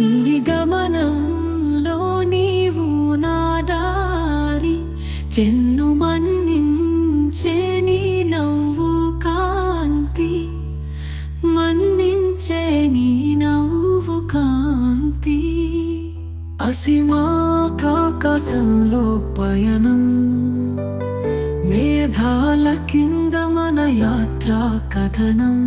ఈ గమనంలో నీవు నా దారి చెన్ను మన్నించే నీ నవ్వు కాంతి మన్నించే నీ నవ్వు కాంతి. అసిమాకాశంలో పయనం మేఘాల కింద మన యాత్రా కథనం.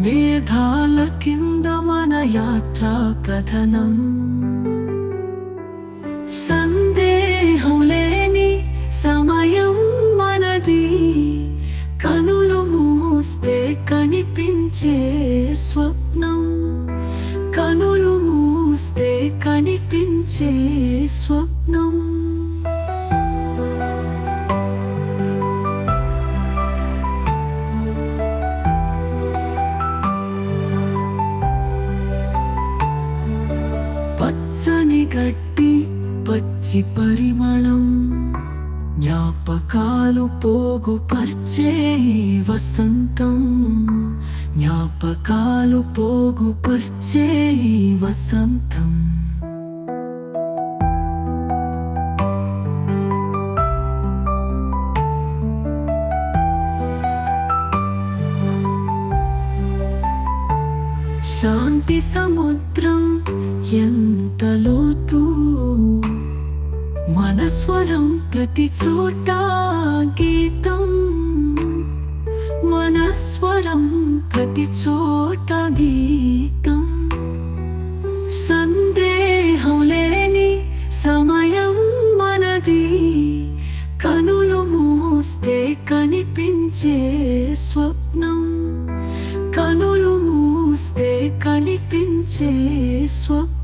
మేఘాల కింద మన యాత్రా కథనం. సందేహం లేని సమయం మనది. కనులు మూస్తే కనిపించే స్వప్నం. కనులు మూస్తే కనిపించే స్వప్నం. పచ్చని గట్టి పచ్చి పరిమళం. జ్ఞాపకాలు పోగుపర్చే ఈ వసంతం. జ్ఞాపకాలు పోగుపర్చే ఈ వసంతం. శాంతి సముద్రం ఎంత లోతు? మనస్వరం ప్రతి చోట గీతం. మనస్వరం ప్రతి చోట గీతం. సందేహం లేని సమయం మనది. కనులు మూస్తే కనిపించే స్వప్ కనిపించే స్వప్న